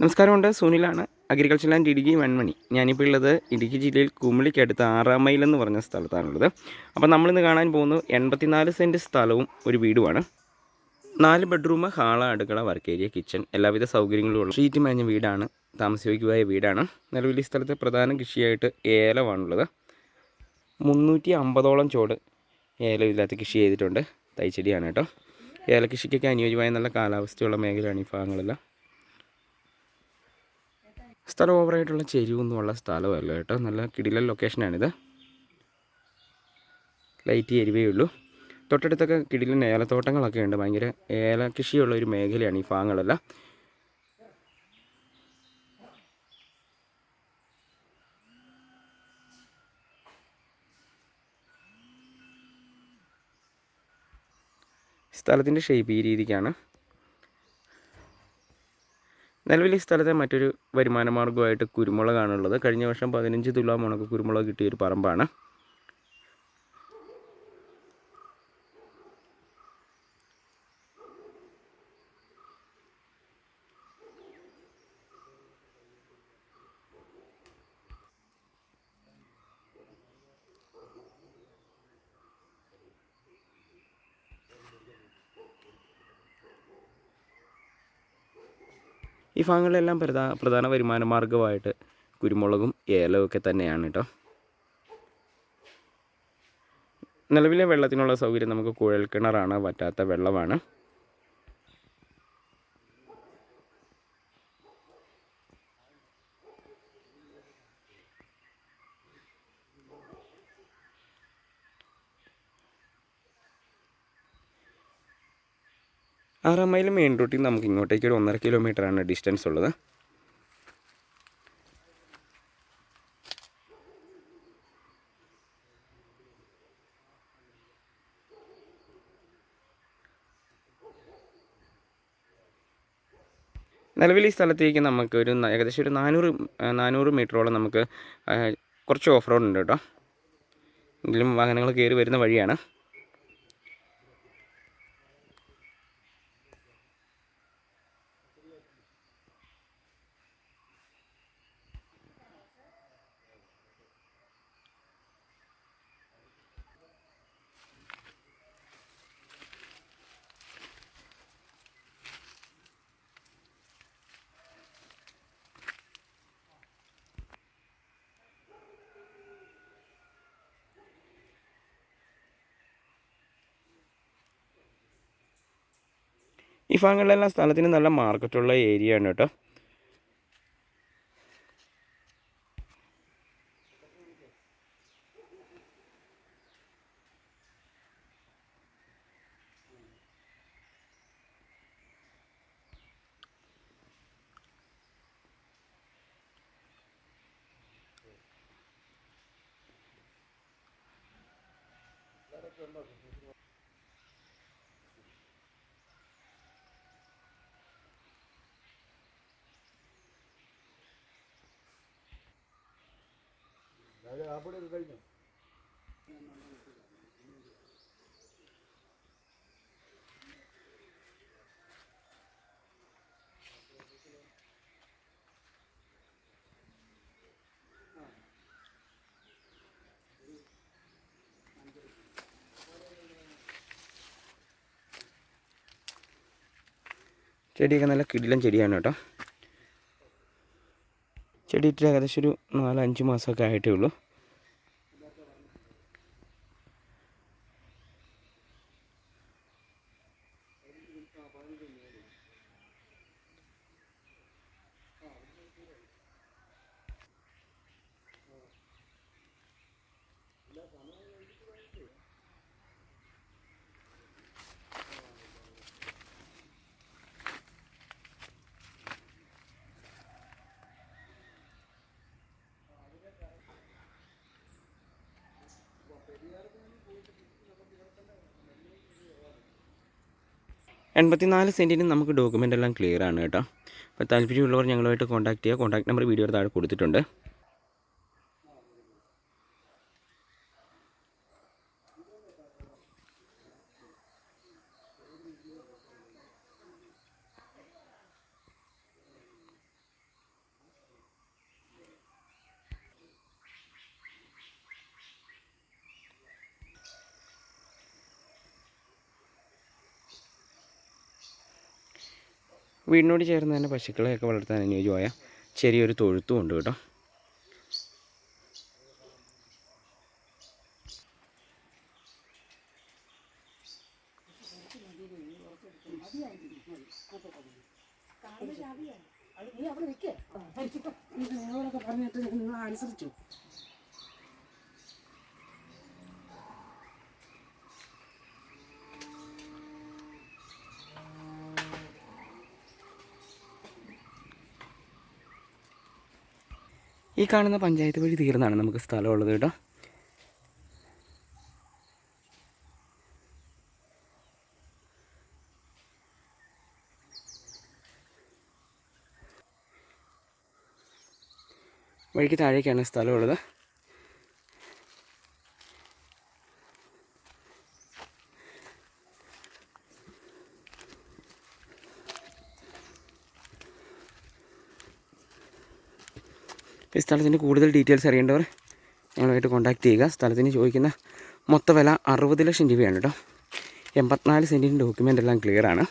നമസ്കാരമുണ്ട് സുനിലാണ്. Agriculture land Idukki വൺമണി ഞാനിപ്പോൾ ഉള്ളത് ഇടുക്കി ജില്ലയിൽ കുമിളിക്കടുത്ത് ആറാം മൈൽ എന്ന് പറഞ്ഞ സ്ഥലത്താണുള്ളത്. അപ്പോൾ നമ്മളിന്ന് കാണാൻ പോകുന്നത് എൺപത്തിനാല് സെന്റ് സ്ഥലവും ഒരു വീടുമാണ്. നാല് ബെഡ്റൂം ഹാള അടുക്കള വർക്ക് ഏരിയ കിച്ചൺ എല്ലാവിധ സൗകര്യങ്ങളും ഉള്ള ഷീറ്റ് മേഞ്ഞ വീടാണ്. താമസയോഗ്യമായ വീടാണ്. നിലവിൽ ഈ സ്ഥലത്തെ പ്രധാന കൃഷിയായിട്ട് ഏലമാണുള്ളത് മുന്നൂറ്റി അമ്പതോളം ചോട് ഏലം ഇതിനകത്ത് കൃഷി ചെയ്തിട്ടുണ്ട്. തൈച്ചെടിയാണ് കേട്ടോ. ഏലകൃഷിക്കൊക്കെ അനുയോജ്യമായ നല്ല കാലാവസ്ഥയുള്ള മേഖലയാണ് ഈ ഭാഗങ്ങളെല്ലാം. സ്ഥലം ഓവറായിട്ടുള്ള ചെരിവൊന്നുമുള്ള സ്ഥലമല്ല കേട്ടോ. നല്ല കിടിലൻ ലൊക്കേഷനാണിത് ലൈറ്റ് എരിവേ ഉള്ളൂ. തൊട്ടടുത്തൊക്കെ കിടിലൻ ഏലത്തോട്ടങ്ങളൊക്കെ ഉണ്ട്. ഭയങ്കര ഏല കൃഷിയുള്ള ഒരു മേഖലയാണ് ഈ ഭാഗങ്ങളെല്ലാം സ്ഥലത്തിന്റെ ഷേപ്പ് ഈ രീതിക്കാണ്. നിലവിൽ ഈ സ്ഥലത്തെ മറ്റൊരു വരുമാന മാർഗമായിട്ട് കുരുമുളകാണുള്ളത്. കഴിഞ്ഞ വർഷം പതിനഞ്ച് തുലാം ഉണക്ക കുരുമുളക് കിട്ടിയ ഒരു പറമ്പാണ്. ഈ ഭാഗങ്ങളിലെല്ലാം പ്രധാ പ്രധാന വരുമാന മാർഗമായിട്ട് കുരുമുളകും ഏലവും ഒക്കെ തന്നെയാണ് കേട്ടോ നിലവിലെ വെള്ളത്തിനുള്ള സൗകര്യം നമുക്ക് കുഴൽ കിണറാണ് വറ്റാത്ത വെള്ളമാണ്. ആറാം മൈൽ മെയിൻ റൂട്ടിൽ നമുക്ക് ഇങ്ങോട്ടേക്ക് ഒരു ഒന്നര കിലോമീറ്ററാണ് ഡിസ്റ്റൻസ് ഉള്ളത്. നിലവിൽ ഈ സ്ഥലത്തേക്ക് നമുക്ക് ഒരു ഏകദേശം ഒരു നാനൂറ് നാനൂറ് മീറ്ററോളം നമുക്ക് കുറച്ച് ഓഫ് റോഡ് ഉണ്ട് കേട്ടോ. എങ്കിലും വാഹനങ്ങൾ കയറി വരുന്ന വഴിയാണ്. ഈ ഭാഗങ്ങളിലെല്ലാം സ്ഥലത്തിന് നല്ല മാർക്കറ്റുള്ള ഏരിയ ആണ് കേട്ടോ. ചെടിയൊക്കെ നല്ല കിടിലൻ ചെടിയാണ് കേട്ടോ. ചെടി ഇട്ടിട്ട് ഏകദേശം ഒരു നാലഞ്ച് മാസമൊക്കെ ആയിട്ടേ ഉള്ളൂ. എൺപത്തിനാല് സെന്റിന് നമുക്ക് ഡോക്യുമെന്റ് എല്ലാം ക്ലിയർ ആണ് കേട്ടോ. അപ്പോൾ താല്പര്യമുള്ളവർ ഞങ്ങളുമായിട്ട് കോൺടാക്ട് ചെയ്യുക കോൺടാക്ട് നമ്പർ വീഡിയോയുടെ താഴെ കൊടുത്തിട്ടുണ്ട്. വീടിനോട് ചേർന്ന് തന്നെ പശുക്കളെയൊക്കെ വളർത്താൻ അനുയോജ്യമായ ചെറിയൊരു തൊഴുത്തും ഉണ്ട് കേട്ടോ. നീ അവിടെ നിൽക്കേ പറഞ്ഞിട്ട് നിങ്ങൾ അനുസരിച്ചു. ഈ കാണുന്ന പഞ്ചായത്ത് വഴി തീർന്നാണ് നമുക്ക് സ്ഥലമുള്ളത് കേട്ടോ. വഴിക്ക് താഴേക്കാണ് സ്ഥലമുള്ളത്. ഈ സ്ഥലത്തിന്റെ കൂടുതൽ ഡീറ്റെയിൽസ് അറിയേണ്ടവർ ഞങ്ങളുമായിട്ട് കോൺടാക്ട് ചെയ്യുക. സ്ഥലത്തിന് ചോദിക്കുന്ന മൊത്ത വില അറുപത് ലക്ഷം രൂപയാണ് കേട്ടോ. എൺപത്തിനാല് സെന്റിന്റെ ഡോക്യുമെന്റ് എല്ലാം ക്ലിയർ ആണ്.